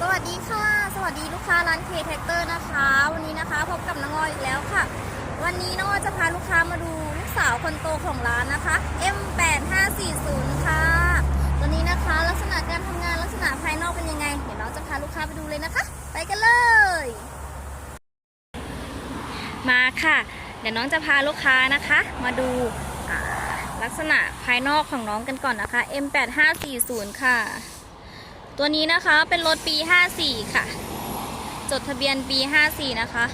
สวัสดีค่ะ สวัสดีลูกค้าร้านเคแท็กเตอร์นะคะ วันนี้นะคะพบกับน้องออยอีกแล้วค่ะ วันนี้น้องออยจะพาลูกค้ามาดูลูกสาวคนโตของร้านนะคะ M8540 ค่ะตัวนี้นะคะลักษณะการทำงานลักษณะภายนอกเป็นยังไง เดี๋ยวน้องจะพาลูกค้าไปดูเลยนะคะ ไปกันเลย มาค่ะ เดี๋ยวน้องจะพาลูกค้านะคะ มาดูลักษณะภายนอกของน้องกันก่อนนะคะ M8540 ค่ะ ตัวนี้นะคะเป็นรถปี 54 ค่ะ จดทะเบียนปี 54 นะคะ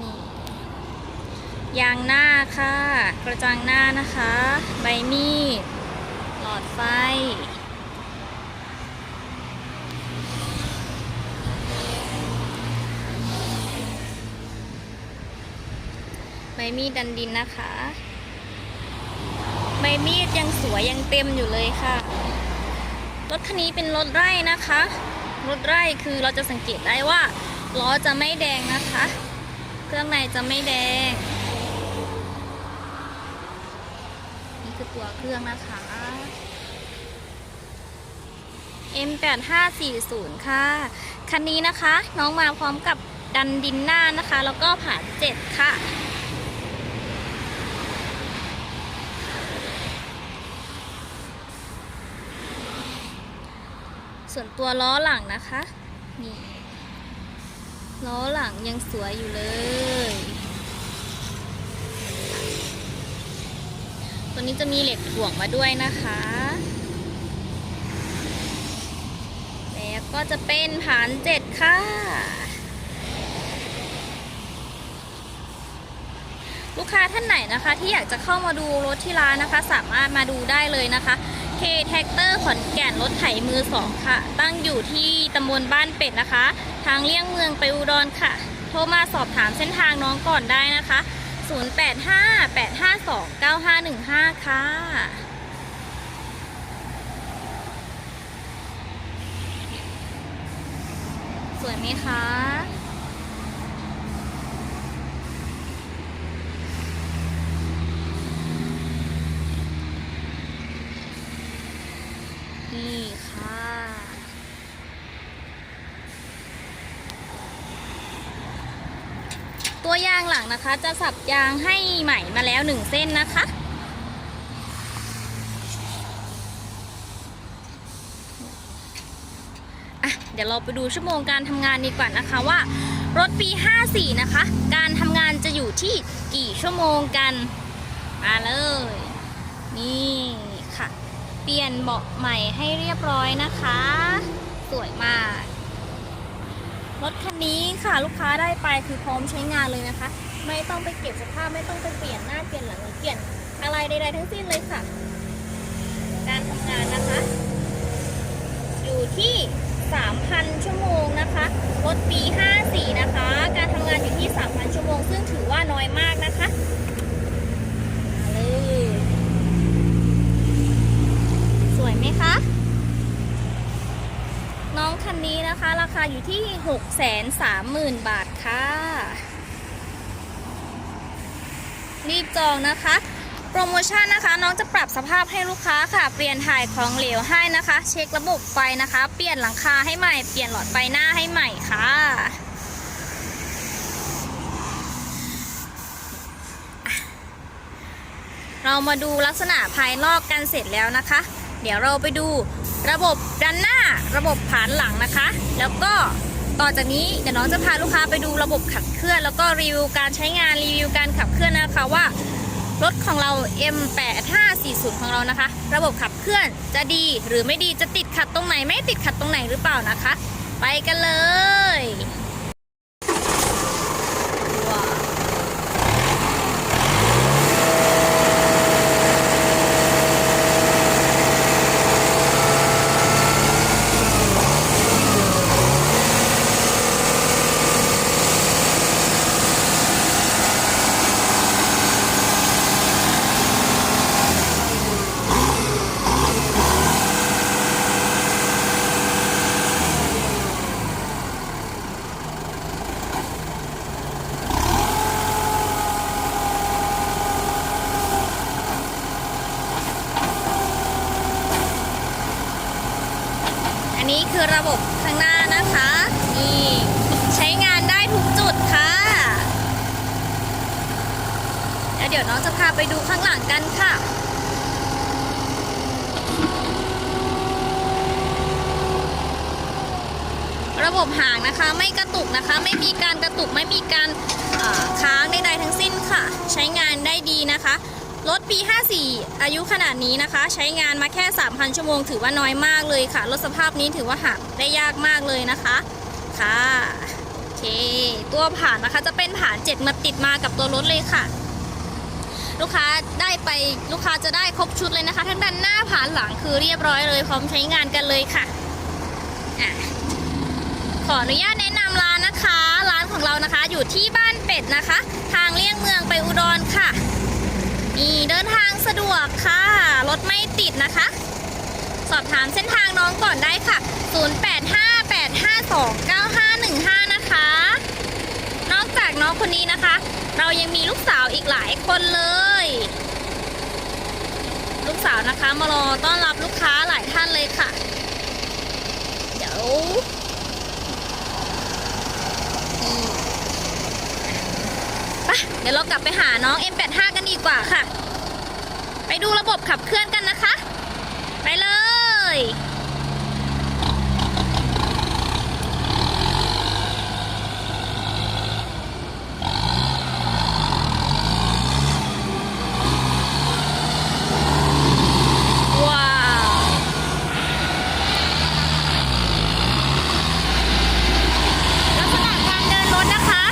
นี่ยางหน้าค่ะ กระจังหน้านะคะ ใบมีด หลอดไฟ ใบมีดดันดินนะคะ ใบมีดยังสวยยังเต็มอยู่เลยค่ะ รถคันนี้เป็นรถไร่นะคะ รถไร่คือเราจะสังเกตได้ว่าล้อจะไม่แดงนะคะ เครื่องในจะไม่แดง นี่คือตัวเครื่องนะคะ M8540 ค่ะ คันนี้นะคะ น้องมาพร้อมกับดันดินหน้านะคะ แล้วก็ผ่านเจ็ดค่ะ ส่วนตัวล้อหลังนะคะ นี่ล้อหลังยังสวยอยู่เลย ตัวนี้จะมีเหล็กถ่วงมาด้วยนะคะ แล้วก็จะเป็นฐานเจ็ดค่ะ ลูกค้าท่านไหนนะคะที่อยากจะเข้ามาดูรถที่ร้านนะคะ สามารถมาดูได้เลยนะคะ K t r a c t o r ขอนแก่นรถไถมือสองค่ะ ตั้งอยู่ที่ตำบลบ้านเป็ดนะคะ ทางเลี่ยงเมืองไปอุดรค่ะ โทรมาสอบถามเส้นทางน้องก่อนได้นะคะ 0858529515 ค่ะสวยไหมคะ นี่ค่ะ ตัวยางหลังนะคะ จะสับยางให้ใหม่มาแล้วหนึ่งเส้นนะคะอะเดี๋ยวเราไปดูชั่วโมงการทำงานดีกว่านะคะว่ารถปี 54 นะคะ การทำงานจะอยู่ที่กี่ชั่วโมงกัน มาเลย นี่ค่ะ เปลี่ยนเบาะใหม่ให้เรียบร้อยนะคะ สวยมาก รถคันนี้ค่ะลูกค้าได้ไปคือพร้อมใช้งานเลยนะคะ ไม่ต้องไปเก็บสภาพไม่ต้องไปเปลี่ยนหน้าเปลี่ยนหลังหรือเปลี่ยนอะไรใดๆทั้งสิ้นเลยค่ะ การทำงานนะคะ อยู่ที่ 3,000 ชั่วโมงนะคะรถปี 54 นะคะ การทำงานอยู่ที่ 3,000 ชั่วโมง ซึ่งถือว่าน้อยมากนะคะมาเลยสวยไหมคะ น้องคันนี้นะคะ ราคาอยู่ที่ 630,000 บาทค่ะ รีบจองนะคะ โปรโมชั่นนะคะ น้องจะปรับสภาพให้ลูกค้าค่ะ เปลี่ยนถ่ายของเหลวให้นะคะ เช็คระบบไฟนะคะ เปลี่ยนหลังคาให้ใหม่ เปลี่ยนหลอดไฟหน้าให้ใหม่ค่ะเรามาดูลักษณะภายนอกกันเสร็จแล้วนะคะ เดี๋ยวเราไปดูระบบด้านหน้า ระบบผานหลังนะคะ แล้วก็ต่อจากนี้เดี๋ยวน้องจะพาลูกค้าไปดูระบบขับเคลื่อน แล้วก็รีวิวการใช้งานรีวิวการขับเคลื่อนนะคะว่ารถของเรา M8540 ของเรานะคะ ระบบขับเคลื่อนจะดีหรือไม่ดีจะติดขัดตรงไหนไม่ติดขัดตรงไหนหรือเปล่านะคะ ไปกันเลย คือระบบข้างหน้านะคะ นี่ใช้งานได้ทุกจุดค่ะแล้วเดี๋ยวน้องจะพาไปดูข้างหลังกันค่ะระบบหางนะคะไม่กระตุกนะคะ ไม่มีการกระตุกไม่มีการค้างใดๆทั้งสิ้นค่ะ ใช้งานได้ดีนะคะ รถปี 54 อายุขนาดนี้นะคะ ใช้งานมาแค่ 3,000 ชั่วโมง ถือว่าน้อยมากเลยค่ะ รถสภาพนี้ถือว่าหาได้ยากมากเลยนะคะ ค่ะโอเค ตัวผ่านนะคะจะเป็นผ่าน 7 มาติดมากับตัวรถเลยค่ะ ลูกค้าได้ไปลูกค้าจะได้ครบชุดเลยนะคะ ทั้งด้านหน้าผ่านหลังคือเรียบร้อยเลย พร้อมใช้งานกันเลยค่ะอะขออนุญาตแนะนำร้านนะคะ ร้านของเรานะคะ อยู่ที่บ้านเป็ดนะคะ ทางเลี่ยงเมืองไปอุดรค่ะ นี่เดินทางสะดวกค่ะ รถไม่ติดนะคะ สอบถามเส้นทางน้องก่อนได้ค่ะ 0858529515 นะคะ นอกจากน้องคนนี้นะคะ เรายังมีลูกสาวอีกหลายคนเลย ลูกสาวนะคะมารอต้อนรับลูกค้าหลายท่านเลยค่ะ เดี๋ยว ไปเดี๋ยวเรากลับไปหาน้อง M85 กันดีกว่าค่ะ ไปดูระบบขับเคลื่อนกันนะคะ ไปเลย ว้าว ลักษณะการเดินรถนะคะ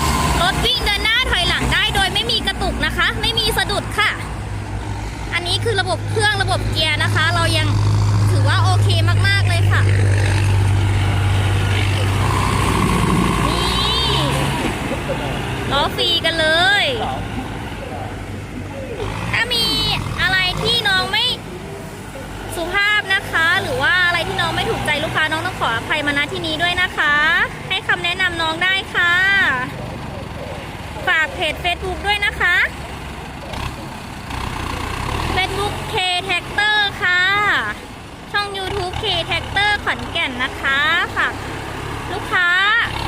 รถวิ่งเดินหน้าถอยหลังได้โดยไม่มีกระตุกนะคะ ไม่มีสะดุดค่ะ อันนี้คือระบบเครื่องระบบเกียร์นะคะ เรายังถือว่าโอเคมาก ๆ เลยค่ะ นี่ล้อฟรีกันเลย ถ้ามีอะไรที่น้องไม่สุภาพนะคะ หรือว่าอะไรที่น้องไม่ถูกใจลูกค้าน้องต้องขออภัย มาณที่นี้ด้วยนะคะ ให้คำแนะนำน้องได้ค่ะ ฝากเพจ Facebook ด้วยนะคะ Facebook K Tractor ค่ะ ช่อง YouTube K Tractor ขอนแก่นนะคะฝากลูกค้า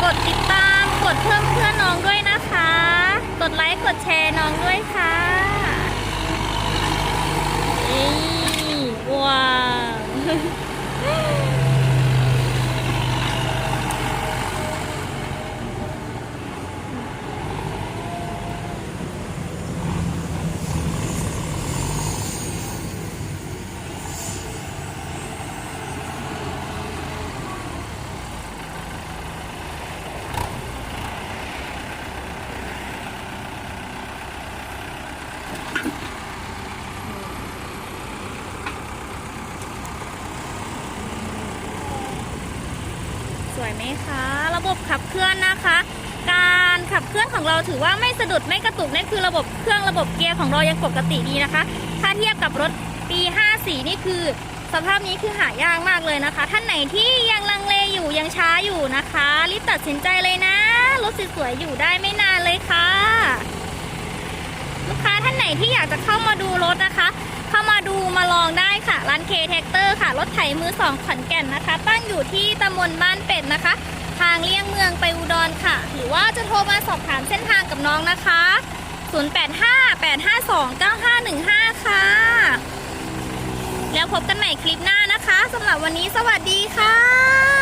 กดติดตามกดเพิ่มเพื่อนน้องด้วยนะคะ กดไลค์กดแชร์น้องด้วยค่ะนี่ว้าว สวยไหมคะ ระบบขับเคลื่อนนะคะ การขับเคลื่อนของเราถือว่าไม่สะดุดไม่กระตุกนี่คือระบบเครื่องระบบเกียร์ของเรายังปกติดีนะคะ ถ้าเทียบกับรถปี54นี่คือ สภาพนี้คือหายากมากเลยนะคะ ท่านไหนที่ยังลังเลอยู่ยังช้าอยู่นะคะ รีบตัดสินใจเลยนะรถสวยๆอยู่ได้ไม่นานเลยค่ะ ลูกค้าท่านไหนที่อยากจะเข้ามาดูรถนะคะ เข้ามาดูมาลองได้ค่ะ ร้านเคแท็กเตอร์ค่ะ รถไถมือสองขอนแก่นนะคะ ตั้งอยู่ที่ตำบลบ้านเป็ดนะคะ ทางเลี่ยงเมืองไปอุดรค่ะ หรือว่าจะโทรมาสอบถามเส้นทางกับน้องนะคะ 0858529515 ค่ะ แล้วพบกันใหม่คลิปหน้านะคะสำหรับวันนี้สวัสดีค่ะ